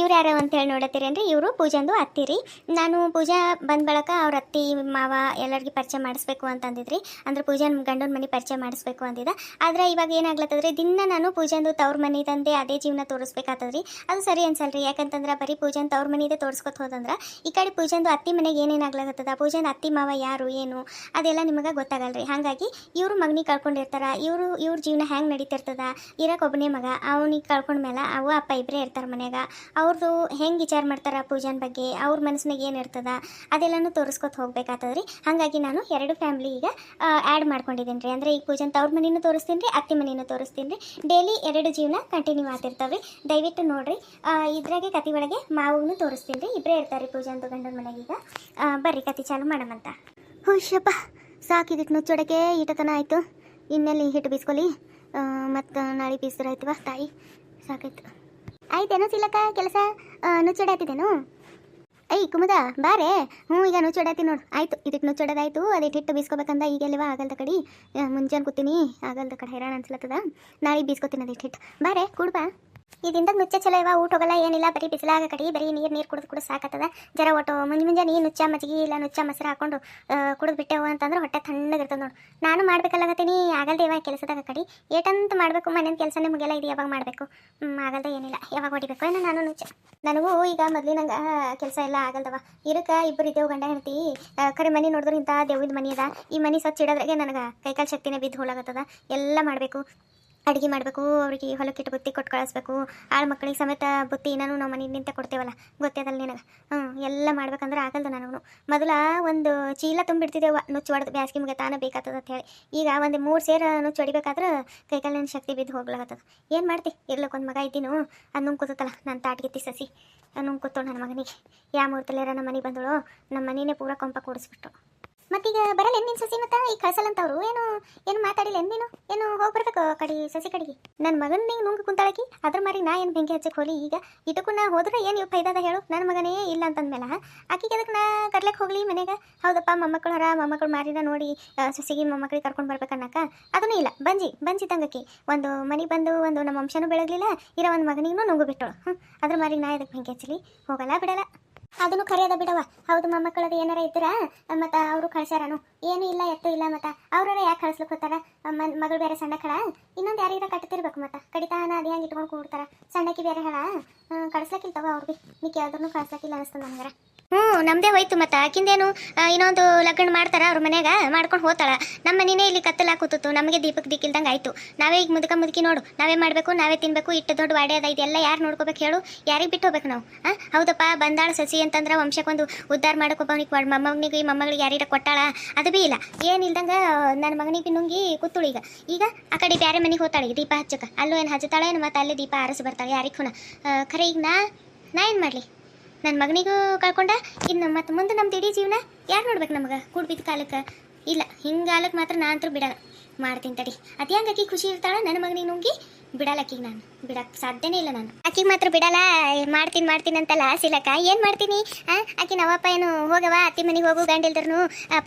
ಇವ್ರು ಯಾರು ಅಂತೇಳಿ ನೋಡತ್ತೀರಿ ಅಂದ್ರೆ ಇವರು ಪೂಜಂದು ಅತ್ತಿರಿ ನಾನು ಪೂಜಾ ಬಂದ ಬಳಕ ಅವ್ರ ಅತ್ತಿ, ಮಾವ ಎಲ್ಲರಿಗೆ ಪರಿಚಯ ಮಾಡಿಸ್ಬೇಕು ಅಂತಂದಿದ್ರಿ. ಅಂದ್ರೆ ಪೂಜಾ ಗಂಡನ ಮನೆ ಪರಿಚಯ ಮಾಡಿಸ್ಬೇಕು ಅಂದಿದ. ಆದ್ರೆ ಇವಾಗ ಏನಾಗ್ಲತ್ತದ್ರಿ, ದಿನ ನಾನು ಪೂಜಂದು ತವ್ರ ಮನೆ ತಂದೆ ಅದೇ ಜೀವನ ತೋರಿಸ್ಬೇಕಾತದ್ರಿ. ಅದು ಸರಿ ಅನ್ಸಲ್ರಿ, ಯಾಕಂತಂದ್ರೆ ಬರೀ ಪೂಜನ್ ತವ್ರ ಮನೆದೇ ತೋರಿಸ್ಕೊತ ಹೋದಂದ್ರೆ ಈ ಕಡೆ ಪೂಜಂದು ಅತ್ತಿ ಮನೆಗೆ ಏನೇನು ಆಗ್ಲತ್ತದ ಪೂಜಂದು ಅತ್ತಿ, ಮಾವ ಯಾರು, ಏನು ಅದೆಲ್ಲ ನಿಮಗೆ ಗೊತ್ತಾಗಲ್ರಿ. ಹಾಗಾಗಿ ಇವರು ಮಗನಿಗೆ ಕಳ್ಕೊಂಡಿರ್ತಾರ, ಇವರು, ಇವ್ರ ಜೀವನ ಹೆಂಗೆ ನಡೀತಿರ್ತದ ಇರಕ್ಕೊಬ್ಬನೇ ಮಗ, ಅವನಿಗೆ ಕಳ್ಕೊಂಡ್ಮೇಲೆ ಅವು ಅಪ್ಪ ಇಬ್ಬರೇ ಇರ್ತಾರೆ ಮನ್ಯಾಗ. ಅವ್ರದ್ದು ಹೆಂಗೆ ವಿಚಾರ ಮಾಡ್ತಾರ ಪೂಜಾನ ಬಗ್ಗೆ, ಅವ್ರ ಮನಸ್ಸಿನಾಗ ಏನು ಇರ್ತದ, ಅದೆಲ್ಲನೂ ತೋರಿಸ್ಕೊತ ಹೋಗ್ಬೇಕಾಗ್ತದ್ರಿ ಹಾಗಾಗಿ ನಾನು ಎರಡು ಫ್ಯಾಮ್ಲಿ ಈಗ ಆ್ಯಡ್ ಮಾಡ್ಕೊಂಡಿದ್ದೀನಿ ರೀ ಅಂದರೆ ಈಗ ಪೂಜನ್ ತವ್ರ ಮನೆಯೂ ತೋರಿಸ್ತೀನಿ ರೀ ಅತ್ತೆ ಮನೆಯೂ ತೋರಿಸ್ತೀನಿ ರೀ ಡೈಲಿ ಎರಡು ಜೀವನ ಕಂಟಿನ್ಯೂ ಆಗ್ತಿರ್ತಾವೆ ರೀ ದಯವಿಟ್ಟು ನೋಡಿರಿ ಇದ್ರಾಗೆ ಕತಿ ಒಳಗೆ ಮಾವನು ತೋರಿಸ್ತೀನಿ ರೀ ಇಬ್ಬರೇ ಇರ್ತಾರೆ ರೀ ಪೂಜಾ ಗಂಡನ ಮನೆಗೆ ಈಗ. ಬರ್ರಿ ಕತಿ ಚಾಲು ಮಾಡಮಂತ ಹುಷಪ್ಪ ಸಾಕಿದಕ್ಕೆ ನುಚ್ಚೊಡಕ್ಕೆ ಈಟತನ ಆಯಿತು. ಇನ್ನೆಲ್ಲಿ ಹಿಟ್ಟು ಬೀಸ್ಕೊಲಿ ಮತ್ತು ನಾಳೆ ಬೀಸ್ರಾಯ್ತವ ತಾಯಿ? ಸಾಕಾಯ್ತು. ಆಯ್ತೇನೋ ಸಿಲಕ ಕೆಲಸ? ನುಚ್ಚಡಾತಿದ್ದೇನು? ಐ ಕುಮುದ, ಬಾರೆ. ಹ್ಞೂ, ಈಗ ನುಚ್ಚಡಾತಿ ನೋಡು. ಆಯ್ತು ಇದಕ್ಕೆ ನುಚ್ಚಡದಾಯ್ತು. ಅದೇ ಹಿಟ್ಟು ಬೀಸ್ಕೋಬೇಕಂದ ಈಗೆಲ್ಲವ ಆಗಲ್ದ ಕಡಿ. ಮುಂಜಾನೆ ಕೂತೀನಿ. ಆಗಲ್ದ ಕಡೆ ಹೈರಾಣ ಅನ್ಸ್ಲತ್ತದ. ನಾಳೆ ಬೀಸ್ಕೋತೀನಿ ಅದಿಟ್ಟು ಹಿಟ್ಟು. ಬಾರೆ ಕುಡ್ ಬಾ ಇದಿಂದ ನುಚ್ಚ ಚಲೋ ಇವ, ಊಟ ಹೋಗಲ್ಲ, ಏನಿಲ್ಲ, ಬರೀ ಬಿಸಿಲಾಗ ಕಡಿ, ಬರೀ ನೀರು ನೀರು ಕುಡಿದು ಕುಡಿದು ಸಾಕತ್ತದ. ಜರ ಒಟ್ಟು ಮುಂಜೆ ಮುಂಜಾನೆ ನುಚ್ಚ ಮಜ್ಜಿಗೆ ಇಲ್ಲ, ನುಚ್ಚ ಮೊಸರು ಹಾಕೊಂಡು ಕುಡಿದು ಬಿಟ್ಟೆವು ಅಂತಂದ್ರೆ ಹೊಟ್ಟೆ ತಣ್ಣಗಿರ್ತದೆ ನೋಡು. ನಾನು ಮಾಡ್ಬೇಕಲ್ಲಗತ್ತೀನಿ ಆಗಲ್ದೆ ಇವಾಗ ಕೆಲಸದಾಗ ಕಡಿ. ಏಟಂತ ಮಾಡಬೇಕು, ಮನೇನ ಕೆಲಸನೇ ಮುಗಿಯಲ್ಲ, ಇದು ಯಾವಾಗ ಮಾಡಬೇಕು? ಆಗಲ್ದೆ ಏನಿಲ್ಲ, ಯಾವಾಗ ಹೊಡಿಬೇಕು ಏನೋ ನಾನು ನುಚ್ಚ. ನನಗೂ ಈಗ ಮೊದಲಿನಂಗ ಕೆಲಸ ಎಲ್ಲ ಆಗಲ್ದವ. ಇರಕ ಇಬ್ಬರು ಇದ್ದೇವು, ಗಂಡ, ಹೆಂಡತಿ ಕರೆ ಮನೆ ನೋಡಿದ್ರೆ ಇಂಥ ದೇವಿದ ಮನೆ ಅದ. ಈ ಮನೆ ಸ್ವಚ್ಛ ಇಡೋದ್ರಾಗೆ ನನಗೆ ಕೈಕಾಲು ಶಕ್ತಿನೇ ಬಿದ್ದು ಹೋಲಾಗತ್ತದ. ಎಲ್ಲ ಮಾಡಬೇಕು. ಅಡುಗೆ ಮಾಡಬೇಕು, ಅವ್ರಿಗೆ ಹೊಲಕ್ಕಿಟ್ಟು ಬುತ್ತಿ ಕೊಟ್ಟು ಕಳಿಸ್ಬೇಕು. ಆಳು ಮಕ್ಕಳಿಗೆ ಸಮೇತ ಬುತ್ತಿ ನಾನು ನಾವು ಮನೆ ನಿಂತ ಕೊಡ್ತೇವಲ್ಲ, ಗೊತ್ತೇದಲ್ಲ ನಿನಗೆ? ಹ್ಞೂ ಎಲ್ಲ ಮಾಡ್ಬೇಕಂದ್ರೆ ಆಗಲ್ದು ನನಗೂ ಮೊದಲ ಒಂದು ಚೀಲ ತುಂಬಿಡ್ತಿದ್ದೇವ, ನುಚ್ಚು ಹೊಡೆದು ಬ್ಯಾಸ್ಗೆ ಮುಗಿ ತಾನೇ ಬೇಕಾಗ್ತದ ಅಂತ ಹೇಳಿ. ಈಗ ಒಂದು ಮೂರು ಸೇರು ನುಚ್ಚು ಹೊಡಿಬೇಕಾದ್ರೆ ಕೈಕಾಲಿನ ಶಕ್ತಿ ಬಿದ್ದು ಹೋಗ್ಲಾಗತ್ತದ. ಏನು ಮಾಡ್ತಿ? ಇರ್ಲಕ್ಕೆ ಒಂದು ಮಗ ಇದ್ದೀನು, ಅದು ನುಂಗ್ ಕೂತಲ್ಲ ನನ್ನ ತಾಟ್ಗೆತ್ತಿ ಸಸಿ. ನುಂಗ್ ಕೂತೋಳು ನನ್ನ ಮಗನಿಗೆ. ಯಾವ ಮೂರ್ತಲ್ಲೇರ ನಮ್ಮ ಮನೆಗೆ ಬಂದಳು, ನಮ್ಮ ಮನೆಯೇ ಪೂರ ಕೊಂಪ ಕೂಡಿಸ್ಬಿಟ್ಟು ಮತ್ತೀಗ ಬರಲ್ಲ ನಿನ್ ಸಸಿ ಮತ್ತ? ಈಗ ಕಳ್ಸಲ್ಲಂತವ್ರು ಏನು ಏನು ಮಾತಾಡಿಲ್ಲ ಏನ್ ಏನು, ಹೋಗಿ ಬರ್ಬೇಕು ಆ ಕಡೆ ಸಸಿ ಕಡೆಗೆ? ನನ್ನ ಮಗನ ನೀವು ನುಂಗ್ ಕುಂತಾಳಕಿ, ಅದ್ರ ಮಾರಿ ನಾ ಏನು ಬೆಂಕಿ ಹಚ್ಚಕ್ಕೆ ಹೋಲಿ? ಈಗ ಇದಕ್ಕೂ ನಾ ಹೋದ್ರೆ ಏನು ಇವ್ ಫೈದಾದ ಹೇಳು? ನನ್ನ ಮಗನೇ ಇಲ್ಲ ಅಂತಂದ್ಮೇಲೆ ಆಕಿಗೆ ಅದಕ್ಕೆ ನಾ ಕರ್ಲಕ್ಕೆ ಹೋಗ್ಲಿ ಮನೆಗೆ ಹೌದಪ್ಪ, ಮೊಮ್ಮಕ್ಕಳು ಹರ, ಮೊಮ್ಮಕ್ಕಳು ಮಾರಿದ ನೋಡಿ ಸಸಿಗಿ ಮೊಮ್ಮಕ್ಕಳಿಗೆ ಕರ್ಕೊಂಡು ಬರ್ಬೇಕನ್ನಕ ಅದನ್ನೂ ಇಲ್ಲ, ಬಂಜಿ ಬಂಜಿ ತಂಗಕ್ಕಿ. ಒಂದು ಮನೆಗೆ ಬಂದು, ಒಂದು ನಮ್ಮ ವಂಶನೂ ಬೆಳಗ್ಲಿಲ್ಲ, ಇರೋ ಒಂದು ಮಗನಿಗೂ ನುಂಗು ಬಿಟ್ಟಳು ಹ್ಞೂ ಅದ್ರ ಮಾರಿ ನಾ ಇದಕ್ಕೆ ಬೆಂಕಿ ಹಚ್ಚಲಿ? ಹೋಗಲ್ಲ, ಬಿಡಲ್ಲ. ಅದನ್ನು ಕರೆಯದ ಬಿಡವ ಹೌದು ಮೊಮ್ಮಕ್ಕಳದು ಏನಾರ ಇದ್ರ ಮತ್ತ ಅವರು ಕಳ್ಸ್ಯಾರನು. ಏನು ಇಲ್ಲ, ಎತ್ತು ಇಲ್ಲ ಮತ್ತ. ಅವ್ರವ್ರ ಯಾಕೆ ಕಳ್ಸ್ಲಿಕ್ಕೆ ಹೋಗ್ತಾರ? ಮ- ಮಗಳು ಬೇರೆ ಸಣ್ಣ ಕಳ ಇನ್ನೊಂದು ಯಾರಿಗಾರ ಕಟ್ತಿರ್ಬೇಕು ಮತ್ತ. ಕಡಿತಾನ, ಅದು ಹೆಂಗೆ ಇಟ್ಕೊಂಡು ಕೂಡ್ತಾರ? ಸಣ್ಣಕಿ ಬೇರೆ ಹೇಳ? ಕಳ್ಸ್ಲಕ್ಕಿಲ್ತವ ಅವ್ರಿಗೆ ನೀ ಕೇಳಿದ್ರು ಕಳ್ಸ್ಲಕ್ಕಿಲ್ಲ ಅನಿಸ್ತದ ನನಗರ. ಹ್ಞೂ ನಮ್ದೇ ಹೋಯ್ತು ಮತ್ತೆ. ಆಕಿಂದೇನು ಇನ್ನೊಂದು ಲಗ್ನ ಮಾಡ್ತಾರ ಅವ್ರ ಮನ್ಯಾಗ, ಮಾಡ್ಕೊಂಡು ಹೋತಾಳ. ನಮ್ಮ ಮನೇನೆ ಇಲ್ಲಿ ಕತ್ತಲ ಕೂತು ನಮಗೆ ದೀಪಕ್ ದಿಕ್ಕಿಲ್ದಂಗೆ ಆಯ್ತು. ನಾವೇ ಈಗ ಮುದುಕ ಮುದುಕಿ ನೋಡು, ನಾವೇ ಮಾಡಬೇಕು, ನಾವೇ ತಿನ್ಬೇಕು, ಇಟ್ಟು ದೊಡ್ಡ ವಾಡೆ ಅದ, ಇದೆಲ್ಲ ಯಾರು ನೋಡ್ಕೋಬೇಕು ಹೇಳು, ಯಾರಿಗೆ ಬಿಟ್ಟು ಹೋಗ್ಬೇಕು ನಾವು ಹಾಂ ಹೌದಪ್ಪ, ಬಂದಾಳ ಸಸಿ ಅಂತಂದ್ರೆ ವಂಶಕ್ಕೊಂದು ಉದ್ಧಾರ ಮಾಡೋಕೊಬ್ಬನಿಗೆ ಮೊಮ್ಮಗನಿಗೆ ಮೊಮ್ಮಗಳಿಗೆ ಯಾರೀರ ಕೊಟ್ಟಾಳ? ಅದು ಬಿ ಇಲ್ಲ. ಏನಿಲ್ದಂಗೆ ನನ್ನ ಮಗನಿಗೆ ನುಂಗಿ ಕೂತುಳು ಈಗ. ಈಗ ಆ ಕಡೆ ಬೇರೆ ಮನೆಗೆ ಹೋತಾಳೆ ಈಗ ದೀಪ ಹಚ್ಚಕ. ಅಲ್ಲೂ ಏನು ಹಚ್ಚತಾಳೆ ಏನು ಮತ್ತೆ ಅಲ್ಲೇ ದೀಪ ಆರಿಸಿ ಬರ್ತಾಳೆ ಯಾರಿಗೆ ಖರೆ ಈಗ ನಾ ನಾ ಏನು ಮಾಡಲಿ? ನನ್ನ ಮಗನಿಗೂ ಕಳ್ಕೊಂಡ. ಇನ್ನು ಮತ್ತೆ ಮುಂದೆ ನಮ್ದು ಇಡೀ ಜೀವನ ಯಾರು ನೋಡ್ಬೇಕು ನಮಗೆ? ಕೂಡ್ಬಿದ್ದ ಕಾಲಕ್ಕೆ. ಇಲ್ಲ ಹಿಂಗಾಲಕ್ಕೆ ಮಾತ್ರ ನಾ ಅಂತೂ ಬಿಡಲ್ಲ. ಮಾಡ್ತೀನಿ ತಡಿ. ಅದು ಹಂಗಕ್ಕಿ ಖುಷಿ ಇರ್ತಾಳೆ ನನ್ನ ಮಗನಿಗೆ ನುಂಗಿ? ಬಿಡಲ್ಲ ಆಕಿಗೆ ನಾನು. ಬಿಡಕ್ಕೆ ಸಾಧ್ಯನೇ ಇಲ್ಲ ನಾನು. ಅಕ್ಕಿಗೆ ಮಾತ್ರ ಬಿಡಲ್ಲ ಮಾಡ್ತೀನಿ ಮಾಡ್ತೀನಿ ಅಂತಲ್ಲ ಸಿಲಕ ಏನು ಮಾಡ್ತೀನಿ? ಆಕಿ ನವಪ್ಪ ಏನು ಹೋಗವ ಅತ್ತಿ ಮನೆಗೆ ಹೋಗು ಗಂಡಿಲ್ದ್ರು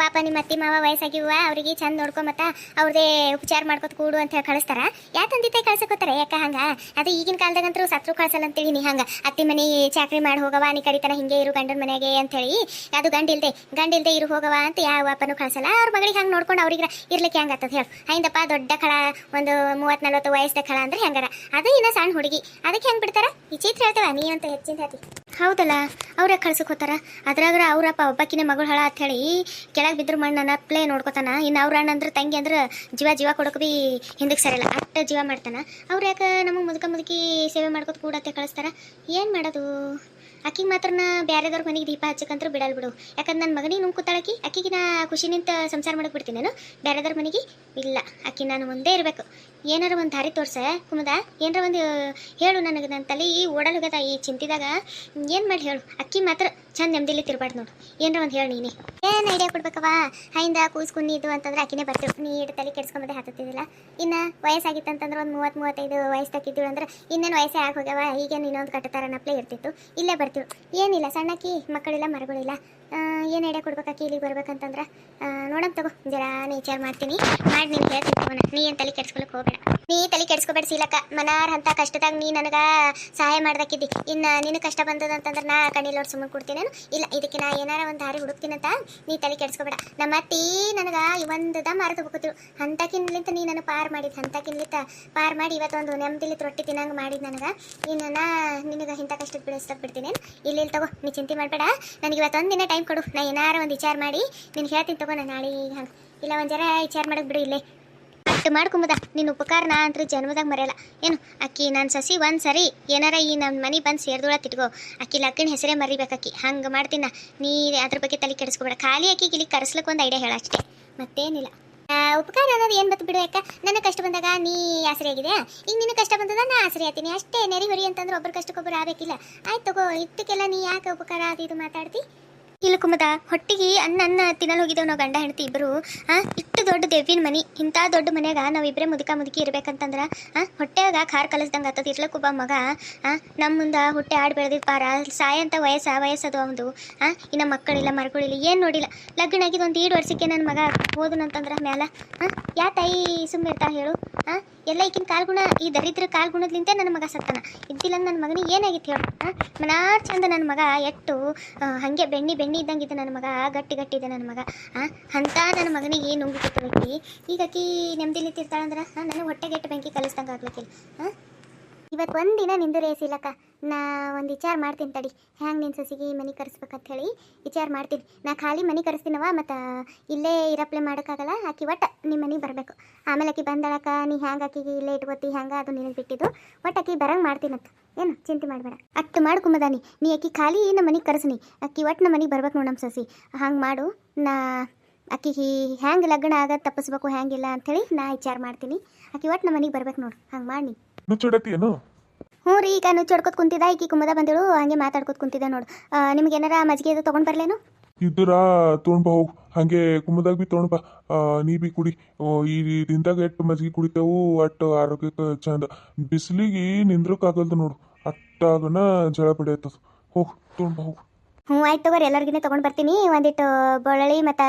ಪಾಪ ನಿಮ್ಮ ಅತ್ತಿ, ಮಾವ ವಯಸ್ಸಾಗಿವ ಅವ್ರಿಗೆ ಚಂದ ನೋಡ್ಕೊಮತ್ತ ಅವ್ರದೇ ಉಪಚಾರ ಮಾಡ್ಕೊತ ಕೂಡು ಅಂತ ಹೇಳಿ ಕಳಿಸ್ತಾರ. ಯಾ ತಂದೆ ತಾಯಿ ಕಳ್ಸಕೋತಾರ ಯಾಕ ಹಂಗ? ಅದು ಈಗಿನ ಕಾಲದಾಗಂತೂ ಸತ್ರು ಕಳ್ಸಲ್ಲ ಅಂತೀವಿ ನೀ ಹಂಗೆ. ಅತ್ತಿ ಮನೆ ಚಾಕ್ರಿ ಮಾಡಿ ಹೋಗವ ನೀ ಕಡಿತನ ಹಿಂಗೆ ಇರು ಗಂಡನ ಮನೆಗೆ ಅಂತ ಹೇಳಿ. ಅದು ಗಂಡಿಲ್ದೆ ಗಂಡಿಲ್ದೆ ಇರು ಹೋಗವ ಅಂತ ಯಾವ ಅಪ್ಪನೂ ಕಳ್ಸಲ್ಲ. ಅವ್ರ ಮಗಳಿಗೆ ಹಂಗೆ ನೋಡ್ಕೊಂಡು ಅವ್ರಿಗೆ ಇರ್ಲಿಕ್ಕೆ ಹೆಂಗತ್ತದ ಹೇಳು. ಹೈಂದಪ್ಪ ದೊಡ್ಡ ಖಳ, ಒಂದು ಮೂವತ್ ನಲ್ವತ್ತು ವಯಸ್ಸದ ಖಳ ಅಂದ್ರೆ ಹೆಂಗಾರ? ಅದು ಇನ್ನ ಸಣ್ಣ ಹುಡುಗಿ. ಅದಕ್ಕೆ ಹೆಂಗ್ ಬಿಡ್ತಾರ? ಈ ಚಿತ್ರ ಹೇಳ್ತೇವ, ನೀ ಅಂತ ಹೆಚ್ಚಿನ ಹೇಳ್ತಿ ಹೌದಲ್ಲ ಅವ್ರ ಕಳ್ಸಕ್ ಹೋತಾರ? ಅದ್ರಾಗ ಅವ್ರಪ್ಪ ಒಬ್ಬಾಕಿನ ಮಗಳು ಹಳ ಅಂತ ಹೇಳಿ, ಕೆಳಗೆ ಬಿದ್ರು ಮಣ್ಣನ್ನ ಪ್ಲೇ ನೋಡ್ಕೊತಾನ ಇನ್ನು ಅವ್ರ ಅಣ್ಣ ಅಂದ್ರೆ ತಂಗಿ ಅಂದ್ರೆ ಜೀವ ಜೀವ ಕೊಡೋಕೆ ಬಿ ಹಿಂದಕ್ಕೆ ಸರಿಯಲ್ಲ, ಅಟ್ಟ ಜೀವ ಮಾಡ್ತಾನ. ಅವ್ರ ಯಾಕೆ ನಮಗೆ ಮುದುಕ ಮುದುಕಿ ಸೇವೆ ಮಾಡ್ಕೊತ ಕೂಡತ್ತೆ ಕಳಿಸ್ತಾರ? ಏನು ಮಾಡೋದು? ಅಕ್ಕಿಗೆ ಮಾತ್ರ ನಾ ಬ್ಯಾರೆದವ್ರ ಮನೆಗೆ ದೀಪ ಹಚ್ಚಕಂತ್ರ ಬಿಡಲ್ ಬಿಡು. ಯಾಕಂದ್ರೆ ನನ್ನ ಮಗನಿಗೆ ನುಂಗ್ ಕೂತಾಳಕಿ ಆಕಿಗೆ ನಾ ಖುಷಿ ನಿಂತ ಸಂಸಾರ ಮಾಡಕ್ ಬಿಡ್ತೀನಿ ನಾನು. ಬೇರೆದವ್ರ ಮನೆಗೆ ಇಲ್ಲ ಅಕ್ಕಿ ನಾನು ಮುಂದೆ ಇರಬೇಕು. ಏನಾರ ಒಂದು ದಾರಿ ತೋರ್ಸ, ಕುಮದ? ಏನಾರ ಒಂದು ಹೇಳು ನನಗೆ ನನ್ನ ತಲೆ ಓಡಲ್ ಹೋಗದ ಈ ಚಿಂತಿದಾಗ. ಏನು ಮಾಡಿ ಹೇಳು? ಅಕ್ಕಿ ಮಾತ್ರ ಚಂದ ನೆಮ್ಮದಿಲಿ ತಿರ್ಬಾರ್ದು ನೋಡು. ಏನಾರ ಒಂದು ಹೇಳು ನೀನೆ. ಏನು ಐಡಿಯಾ ಕೊಡ್ಬೇಕವ ಹೈಂದ ಇದು ಅಂತಂದ್ರೆ ಅಕ್ಕಿನೇ ಬರ್ತೀವಿ. ನೀ ಇಡ ತಲೆ ಕೆಡ್ಸ್ಕೊಂಬದೆ ಇನ್ನ ಇನ್ನು ವಯಸ್ಸಾಗಿತ್ತಂತಂದ್ರೆ ಒಂದು ಮೂವತ್ತು ಮೂವತ್ತೈದು ವಯಸ್ಸಾಗಿದ್ದೀವಿ ಅಂದ್ರೆ ಇನ್ನೇನು ವಯಸ್ಸೇ ಆಗಿ ಹೋಗ್ಯಾವ. ಈಗೇನು ಇನ್ನೊಂದು ಕಟ್ಟತಾರ ನಪ್ಲೆ ಇರ್ತಿತ್ತು. ಇಲ್ಲೇ ಬರ್ತೀವಿ. ಏನಿಲ್ಲ, ಸಣ್ಣಕ್ಕಿ, ಮಕ್ಕಳಿಲ್ಲ, ಮರಗಳಿಲ್ಲ. ಏನು ಐಡಿಯಾ ಕೊಡ್ಬೇಕಾಕಿ ಇಲ್ಲಿಗೆ ಬರ್ಬೇಕಂತಂದ್ರೆ? ನೋಡಮ್ ತಗೋ, ಜರ ವಿಚಾರ ಮಾಡ್ತೀನಿ. ಮಾಡಿ ನೀನು ಹೇಳ್ತೀನಿ ತಗೋಣ. ನೀ ಏನು ತಲೆ ಕೆಡ್ಸ್ಕೊಳಕ್ಕೆ ಹೋಗ್ಬೇಡ. ನೀ ತಲೆ ಕೆಡ್ಸ್ಕೊಬೇಡ ಸೀಲಕ್ಕ. ಮನಾರ್ ಅಂತ ಕಷ್ಟದಾಗ ನೀ ನನಗೆ ಸಹಾಯ ಮಾಡ್ದಕ್ಕಿದ್ದಿ. ಇನ್ನ ನಿನ್ನ ಕಷ್ಟ ಬಂದದಂತಂದ್ರೆ ನಾ ಕಣ್ಣಿಲ್ಲೋಡ್ ಸುಮ್ಮನೆ ಕೊಡ್ತೀನಿ ಇಲ್ಲ, ಇದಕ್ಕೆ ನಾ ಏನಾರ ಒಂದು ದಾರಿ ಹುಡುಕ್ತೀನಂತ ನೀ ತಲೆ ಕೆಡ್ಸ್ಕೊಬೇಡ. ನಮ್ಮ ಅತ್ತಿ ನನಗೆ ಒಂದು ದ ಅರ್ಧ ಹೋಗುತ್ತಿರು ಅಂತಕಿನ್ಲಿಂತ ನೀ ನನಗೆ ಪಾರ್ ಮಾಡಿದ್ದು ಅಂತಕಿನ್ಲಿಂತ ಪಾರ್ ಮಾಡಿ ಇವತ್ತೊಂದು ನೆಮ್ಮದಿಲಿ ರೊಟ್ಟಿ ತಿನ್ನಂಗೆ ಮಾಡಿದ್ದು ನನಗೆ. ಇನ್ನು ನಾ ನಿನಗೆ ಇಂಥ ಕಷ್ಟದ ಬಿಡಿಸ್ತಾ ಬಿಡ್ತೀನಿ ಇಲ್ಲಿ ತಗೋ, ನೀ ಚಿಂತೆ ಮಾಡಬೇಡ. ನನಗೆ ಇವತ್ತೊಂದು ದಿನ ಟೈಮ್ ಕೊಡು? ನಾ ಏನಾರ ಒಂದು ವಿಚಾರ ಮಾಡಿ ನೀನು ಹೇಳ್ತೀನಿ ತಗೋ ನಾನು ನಾಳೆ ಹಂಗೆ ಇಲ್ಲ, ಒಂದು ಜರ ವಿಚಾರ ಮಾಡಕ್ಕೆ ಬಿಡು ಇಲ್ಲೇ. ಅಷ್ಟು ಮಾಡ್ಕೊಂಬುದ. ನಿನ್ನ ಉಪಕಾರ ನಾ ಅಂತ ಜನ್ಮದಾಗ ಮರೆಯಲ್ಲ. ಏನು ಅಕ್ಕಿ ನನ್ನ ಸಸಿ ಒಂದು ಸರಿ ಏನಾರ ಈ ನಮ್ಮ ಮನೆ ಬಂದು ಸೇರ್ದೊಳ ತಿಟ್ಕೋ ಅಕ್ಕಿ ಲಕ್ಕನ ಹೆಸರೇ ಮರಿಬೇಕು ಅಕ್ಕಿ ಹಂಗೆ ಮಾಡ್ತೀನ. ನೀ ಅದ್ರ ಬಗ್ಗೆ ತಲೆ ಕೆಡಿಸ್ಕೊಬೇಡ. ಖಾಲಿ ಅಕ್ಕಿ ಇಲ್ಲಿ ಕರೆಸ್ಲಿಕ್ಕೆ ಒಂದು ಐಡಿಯಾ ಹೇಳ ಅಷ್ಟೇ. ಮತ್ತೇನಿಲ್ಲ. ಉಪಕಾರ ಅನ್ನೋದು ಏನು ಬತ್ತು ಬಿಡು ಅಕ್ಕ ನನ್ನ ಕಷ್ಟ ಬಂದಾಗ ನೀ ಆಸರೆ ಆಗಿದೆ ಈಗ ನಿನ್ನ ಕಷ್ಟ ಬಂದದ ನಾ ಆಸರೆ ಆಗ್ತೀನಿ. ಅಷ್ಟೇ ನೆರಿ ಹೊರಿ ಅಂತಂದ್ರೆ ಒಬ್ಬರು ಕಷ್ಟಕ್ಕೊಬ್ಬರು ಆಗಬೇಕಿಲ್ಲ. ಆಯ್ತು ತಗೋ ಇದಕ್ಕೆಲ್ಲ ನೀ ಯಾಕೆ ಉಪಕಾರ ಅದು ಇದು ಮಾತಾಡ್ತಿ? ಇಲ್ಲ ಕುಮದ, ಹೊಟ್ಟಿಗೆ ಅನ್ನ ಅನ್ನ ತಿನ್ನಲು ಹೋಗಿದ್ದೇವೆ ನಾವು ಗಂಡ ಹೆಂಡತಿ ಇಬ್ಬರು ಆ, ಇಷ್ಟು ದೊಡ್ಡ ದೇವಿನ ಮನಿ, ಇಂಥ ದೊಡ್ಡ ಮನೆಯಾಗ ನಾವು ಇಬ್ಬರೇ ಮುದುಕ ಮುದುಕಿ ಇರ್ಬೇಕಂತಂದ್ರೆ, ಆ ಹೊಟ್ಟೆಯಾಗ ಖಾರ ಕಲಿಸ್ದಂಗೆ ಆತದ. ಇರ್ಲಕ್ಕೊಬ್ಬ ಮಗ, ಆ ನಮ್ಮ ಮುಂದೆ ಹೊಟ್ಟೆ ಆಡ್ ಬೆಳೆದಿದ್ ಪಾರ, ಸಾಯಂತ ವಯಸ್ಸ, ವಯಸ್ಸದು ಅವನು ಆ, ಇನ್ನು ಮಕ್ಕಳಿಲ್ಲ ಮರಗಳಿಲ್ಲ ಏನು ನೋಡಿಲ್ಲ. ಲಗ್ನ ಆಗಿದ್ದು ಒಂದು ಎರಡು ವರ್ಷಕ್ಕೆ ನನ್ನ ಮಗ ಓದನಂತಂದ್ರೆ ಮ್ಯಾಲ, ಆ, ಯಾ ತಾಯಿ ಸುಮ್ಮನೆ ಇರ್ತಾ ಹೇಳು, ಆ ಎಲ್ಲ ಈಗಿನ ಕಾಲ್ಗುಣ, ಈ ದರಿದ್ರ ಕಾಲ್ಗುಣದ್ಲಿಂತೆ ನನ್ನ ಮಗ ಸತ್ತನ. ಇದ್ದಿಲ್ಲ ನನ್ನ ಮಗನಿಗೆ ಏನಾಗಿತ್ತು ಹೇಳು ಮನಾ ಚಂದ ನನ್ನ ಮಗ ಎಟ್ಟು ಹಂಗೆ ಬೆಣ್ಣಿ ಬೆಣ್ಣಿ ಇದ್ದಂಗಿದ್ದ ನನ್ನ ಮಗ, ಗಟ್ಟಿ ಗಟ್ಟಿ ಇದೆ ನನ್ನ ಮಗ, ಆ? ಅಂತ ನನ್ನ ಮಗನಿಗೆ ಏನು ವ್ಯಕ್ತಿ ಈಗ ಅಕ್ಕಿ ನೆಮ್ಮದಿಲಿ ತಿರ್ತಾಳಂದ್ರೆ ನನಗೆ ಹೊಟ್ಟೆಗೆಟ್ಟು ಬೆಂಕಿ ಕಲಿಸ್ದಂಗೆ ಆಗ್ಲಿಕ್ಕಿಲ್ಲ ಹಾಂ ಇವತ್ತು ಒಂದಿನ ನಿಂದು ರೇಸಿಲ್ಲಕ್ಕ ನಾ ಒಂದು ವಿಚಾರ ಮಾಡ್ತೀನಿ ತಡಿ. ಹ್ಯಾಂಗೆ ನಿನ್ನ ಸಸಿಗೆ ಮನೆ ಕರೆಸ್ಬೇಕಂತ ಹೇಳಿ ವಿಚಾರ ಮಾಡ್ತೀನಿ. ನಾ ಖಾಲಿ ಮನೆ ಕರೆಸ್ತೀನವ ಮತ್ತು ಇಲ್ಲೇ ಇರಪ್ಲೆ ಮಾಡೋಕ್ಕಾಗಲ್ಲ, ಆಕಿ ಒಟ್ಟು ನಿಮ್ಮ ಮನೆಗೆ ಬರಬೇಕು. ಆಮೇಲೆ ಆಕಿ ಬಂದಳಕ್ಕ, ನೀ ಹ್ಯಾಂಗೆ ಆಕಿಗೆ ಇಲ್ಲೇ ಇಟ್ಕೋತಿ, ಹ್ಯಾಂಗೆ ಅದು ನಿನಗೆ ಬಿಟ್ಟಿದ್ದು? ಒಟ್ಟು ಆಕಿ ಬರಂಗೆ ಮಾಡ್ತೀನಂತ ಏನು, ಚಿಂತೆ ಮಾಡಬೇಡ. ಅತ್ತು ಮಾಡ್ಕೊಂಬದಾನಿ ನೀ ಆಕಿ ಖಾಲಿ ನಮ್ಮ ಮನೆಗೆ ಕರೆಸ್ನಿ. ಆಕಿ ಒಟ್ಟು ನಮ್ಮ ಮನೆಗೆ ಬರ್ಬೇಕು ನೋಡಮ್ಮ ನಮ್ಮ ಸಸಿ. ಹಂಗೆ ಮಾಡು. ನಾ ಆಕಿಗೆ ಹ್ಯಾಂಗೆ ಲಗ್ನ ಆಗ ತಪ್ಪಿಸ್ಬೇಕು ಹ್ಯಾಂಗಿಲ್ಲ ಅಂಥೇಳಿ ನಾ ವಿಚಾರ ಮಾಡ್ತೀನಿ. ಆಕಿ ಒಟ್ಟು ನಮ್ಮ ಮನೆಗೆ ಬರ್ಬೇಕು ನೋಡು ಹಂಗೆ ಮಾಡಿ. ನುಚ್ಚುಡತಿ ಏನು ಹ್ಞೂ ರೀ ಈಗ ನುಚ್ಚೊಡ್ಕೊತ ಕುಂತಿದ್ದ ಈಕಿ ಕುಮದ ಬಂದಳು ಹಂಗೆ ಮಾತಾಡ್ಕೊತ ಕುಂತಿದ್ದೆ ನೋಡು. ನಿಮ್ಗೆ ಏನಾರ ಮಜ್ಜಿಗೆ ಅದು ತೊಗೊಂಡು ಬರಲೇನು? ಇದ್ದರ ತೊಗೊಂಡ್ ಬಾ ಹೋಗು. ಹಂಗೆ ಕುಮ್ಮದಾಗ ಬಿ ತೊಗೊಂಡ್ಬಾ ನೀ ಬಿ ಕುಡಿ. ಈ ದಿನದಾಗ ಎಷ್ಟು ಮಜ್ಜಿಗೆ ಕುಡಿತೇವು ಅಟ್ಟು ಆರೋಗ್ಯಕ್ಕೆ ಚಂದ. ಬಿಸಿಲಿಗೆ ನಿಂದ್ರಕ್ಕಾಗಲ್ದು ನೋಡು ಅಟ್ಟಾಗನ ಜಳ ಪಡೆಯತ್ತದ ಹೋಗು ತೊಗೊಂಡ್ ಬಾ ಹೋಗು. ಹ್ಞೂ, ಆಯ್ತು ತಗೋರಿ, ಎಲ್ಲರಿಗಿನೇ ತೊಗೊಂಡು ಬರ್ತೀನಿ. ಒಂದಿಟ್ಟು ಬೆಳ್ಳುಳ್ಳಿ ಮತ್ತು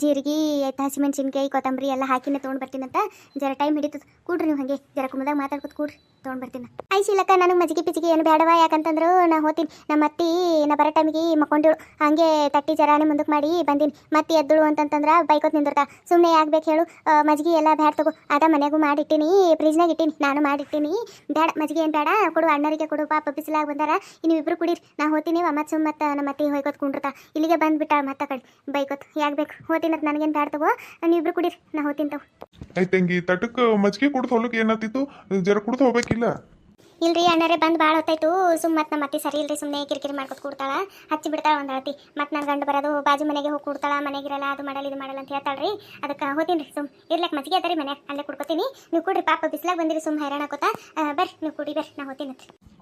ಜೀರಿಗೆ, ಆಯ್ತು ಹಸಿಮೆಣ್ಸಿನ್ಕಾಯಿ, ಕೊತ್ತಂಬರಿ ಎಲ್ಲ ಹಾಕಿನ ತೊಗೊಂಡು ಬರ್ತೀನಿ ಅಂತ. ಜರ ಟೈಮ್ ಹಿಡಿತದ. ಕೂಡ್ರಿ ನೀವು ಹಾಗೆ. ಜರ ಕುಮ್ಮದಾಗ ಮಾತಾಡ್ಕೊತ ಕೂಡ್ರಿ. ತೊಗೊಂಡು ಬರ್ತೀನಿ. ಐ ಶೀಲಕ್ಕ, ನನಗೆ ಮಜ್ಜಿಗೆ ಪಿಜಿಗೆ ಏನು ಬೇಡವ ಯಾಕಂತಂದ್ರು ನಾ ಹೋತೀನಿ. ನಮ್ಮ ಅತ್ತಿ, ನಾ ಬರೋ ಟೈಮಿಗೆ ಮಕ್ಕೊಂಡಿಳು. ಹಾಗೆ ತಟ್ಟಿ ಜರಾನೆ ಮುಂದಕ್ಕೆ ಮಾಡಿ ಬಂದೀನಿ. ಮತ್ತೆ ಎದ್ದಳು ಅಂತಂತಂದ್ರೆ ಬೈಕೋತ್ ನಿಂದಿರ್ತಾ ಸುಮ್ಮನೆ ಯಾಕೆ ಬೇಕು ಹೇಳು ಮಜ್ಗೆ ಎಲ್ಲ ಬ್ಯಾಡ ತಗೋ. ಅದ ಮನೆಗೂ ಮಾಡಿಟ್ಟಿನಿ. ಫ್ರಿಜ್ನಾಗ ಇಟ್ಟೀನಿ. ನಾನು ಮಾಡಿಟ್ಟಿನಿ. ಬೇಡ ಮಜ್ಜಿಗೆ ಏನು ಬೇಡ ಕೊಡು, ಅಣ್ಣರಿಗೆ ಕೊಡು. ಪಾಪ ಬಿಸಿಲಾಗಿ ಬಂದಾರ. ಇನ್ನು ಇಬ್ಬರು ಕುಡೀರಿ. ನಾ ಹೋತೀನಿ. ಅಮ್ಮ ಸುಮ್ಮ ಮತ್ತು ನಮ್ಮ ಅತ್ತಿ ಹೋಯ್ಕೊತ್ ಕುಂಡ್ರತ. ಇಲ್ಲಿಗೆ ಬಂದ್ಬಿಟ್ಟ ಮತ್ತೆ ಕಡೆ ಬೈಕೋತ್ ಯಾಕೆ ಬೇಕು? ಹೋತಿನತ್ ನನಗೇನು ಬ್ಯಾಡ ತಗೋ? ನೀವು ಇಬ್ರು ಕುಡೀರಿ. ನಾ ಹೋತೀನಿ ಐ ತಂಗಿ ತಟಕ್ ಮಜ್ಜಿಗೆ ಕುಡ್ದು ಹೋಗ್ಲಿಕ್ಕೆ ಏನಾತಿತ್ತು? ಜರ ಕುಡ್ದು ಹೋಗ್ಬೇಕಿಲ್ಲ? ಇಲ್ರಿ ಅಣ್ಣರೇ ಬಂದು ಭಾಳ ಹೊತ್ತಾಯ್ತು. ಸುಮ್ಮ ಮತ್ತೆ ನಮ್ಮ ಅತ್ತಿ ಸರಿ ಇಲ್ರಿ ಸುಮ್ಮನೆ ಕಿರಿಕಿರಿ ಮಾಡ್ಕೊತ ಕೂಡ್ತಾಳ. ಹಚ್ಚಿ ಬಿಡ್ತಾಳ ಒಂದು ಅಳತಿ. ಮತ್ತೆ ನನ್ನ ಗಂಡು ಬರೋದು ಬಾಜು ಮನೆಗೆ ಹೋಗಿ ಕೂಡ್ತಾಳ ಮನೆಗಿರಲ್ಲ ಅದು ಮಾಡಲ್ಲ ಇದು ಮಾಡಲ್ಲ ಅಂತ ಹೇಳ್ತಾಳ್ರಿ. ಅದಕ್ಕೆ ಹೋತೀನಿ ರೀ ಸುಮ್. ಇರ್ಲಕ್ಕೆ ಮಜ್ಜಿಗೆ ಅದರಿ ಮನೆ ಅಲ್ಲೇ ಕುಡ್ಕೋತೀನಿ. ನೀವು ಕುಡ್ರಿ ಪಾಪ ಬಿಸ್ಲಾಗ ಬಂದಿರಿ ಸುಮ್ಮ ಹೈರಾಣ ಹಾಕೋತಾ ಬರ್ರಿ ನೀವು ಕುಡಿ ಬರ್ರಿ ನಾ ಹೋತೀನಿ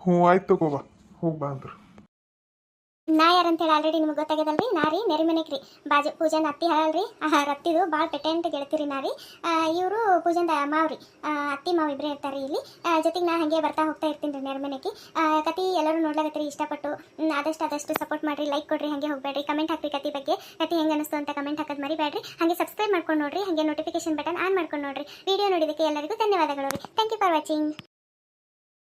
ಹ್ಞೂ ಆಯ್ತು ತಗೋ ಬಾ. ಹೋಗಿ ಬಾ ಅಂದ್ರೆ. ನಾ ಯಾರಂತೇಳಿ ಆಲ್ರೆಡಿ ನಿಮ್ಗೆ ಗೊತ್ತಾಗ್ಯದಲ್ರಿ? ನಾ ರೀ ಬಾಜು ಪೂಜನ್ ಅತ್ತಿ ಹಾಳಲ್ರಿ. ರತ್ತಿದು ಭಾಳ ಪೆಟೆಂಟ್ ಗೆಳತಿರಿ ನಾ ರೀ. ಇವರು ಪೂಜಂದ ಮಾವ್ರಿ. ಅತ್ತಿ ಮಾವ ಇಬ್ಬರೇ ಇರ್ತಾರೆ ಇಲ್ಲಿ. ಜೊತೆಗೆ ನಾ ಹಾಗೆ ಬರ್ತಾ ಹೋಗ್ತಾ ಇರ್ತೀನಿ ರೀ ನೆರಮನೆಗೆ ಕತಿ ಎಲ್ಲರೂ ನೋಡ್ಲಾಗತ್ರಿ ಇಷ್ಟಪಟ್ಟು. ಆದಷ್ಟು ಆದಷ್ಟು ಸಪೋರ್ಟ್ ಮಾಡಿರಿ ಲೈಕ್ ಕೊಡ್ರಿ, ಹಾಗೆ ಹೋಗ್ಬೇಡ್ರಿ. ಕಮೆಂಟ್ ಹಾಕ್ರಿ ಕತಿ ಬಗ್ಗೆ. ಕತಿ ಹೆಂಗೆ ಅನಿಸ್ತು ಅಂತ ಕಮೆಂಟ್ ಹಾಕೋದು ಮರಿಬೇಡ್ರಿ ಹಾಗೆ ಸಬ್ಸ್ಕ್ರೈಬ್ ಮಾಡ್ಕೊಂಡು ನೋಡ್ರಿ, ಹಾಗೆ ನೋಟಿಫಿಕೇಶನ್ ಬಟನ್ ಆನ್ ಮಾಡ್ಕೊಂಡು ನೋಡ್ರಿ. ವಿಡಿಯೋ ನೋಡಿದ್ದಕ್ಕೆ ಎಲ್ಲರಿಗೂ ಧನ್ಯವಾದಗಳು ರೀ. Thank you for watching